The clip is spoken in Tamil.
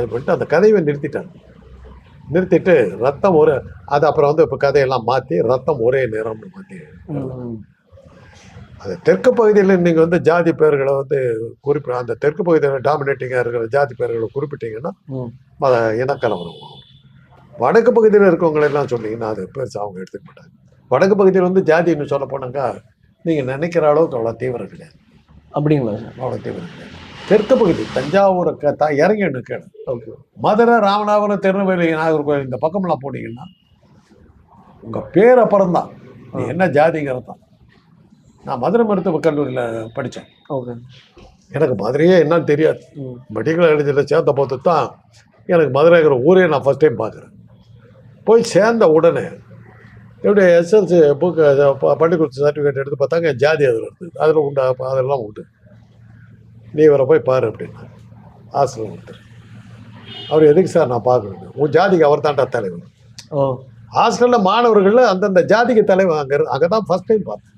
அது பண்ணிட்டு அந்த கதையை நிறுத்திட்டாங்க நிறுத்திட்டு ரத்தம் ஒரு அது அப்புறம் வந்து இப்போ கதையெல்லாம் மாற்றி ரத்தம் ஒரே நிறம்னு மாற்றி. அது தெற்கு பகுதியில் நீங்கள் வந்து ஜாதி பெயர்களை வந்து குறிப்பி அந்த தெற்கு பகுதியில் டாமினேட்டிங்காக இருக்கிற ஜாதி பெயர்களை குறிப்பிட்டீங்கன்னா ம். அதை இனக்கலவரம். வடக்கு பகுதியில் இருக்கவங்களை எல்லாம் சொன்னீங்கன்னா அது பெருசாக அவங்க எடுத்துக்க மாட்டாங்க வடக்கு பகுதியில் வந்து ஜாதின்னு சொல்ல போனாங்க நீங்கள் நினைக்கிற அளவுக்கு அவ்வளோ தீவிரம் கிடையாது அப்படிங்களா அவ்வளோ தீவிரம் கிடையாது தெற்கு பகுதி தஞ்சாவூரை த இறங்கி நிற்கணும் ஓகே மதுரை ராமநாதபுரம் திருநெல்வேலி நாகர்கோவில் இந்த பக்கமெல்லாம் போனீங்கன்னா உங்கள் பேர் அப்புறம் தான். நீ என்ன ஜாதிங்கிறது தான். நான் மதுரை மருத்துவக் கல்லூரியில் படித்தேன். ஓகே எனக்கு மதுரையே என்னன்னு தெரியாது. மெடிக்கல் எழுதியில் சேர்ந்த போது தான் எனக்கு மதுரைங்கிற ஊரே நான் ஃபஸ்ட் டைம் பார்க்குறேன். போய் சேர்ந்த உடனே எப்படி எஸ்எல்சி புக்கு பள்ளிக்கூட சர்டிஃபிகேட் எடுத்து பார்த்தாங்க என் ஜாதி அதில் இருந்தது. அதில் உண்டு அதெல்லாம் உண்டு. நீ இவரை போய் பாரு அப்படின்னா ஹாஸ்டலில் ஒருத்தர் அவர் எதுக்கு சார் நான் பார்க்கணும் உன் ஜாதிக்கு அவர் தான்டா தலைவர். ஓ. ஹாஸ்டலில் மாணவர்களில் அந்தந்த ஜாதிக்கு தலைவர் அங்கே அங்கே தான் ஃபஸ்ட் டைம் பார்த்தேன்.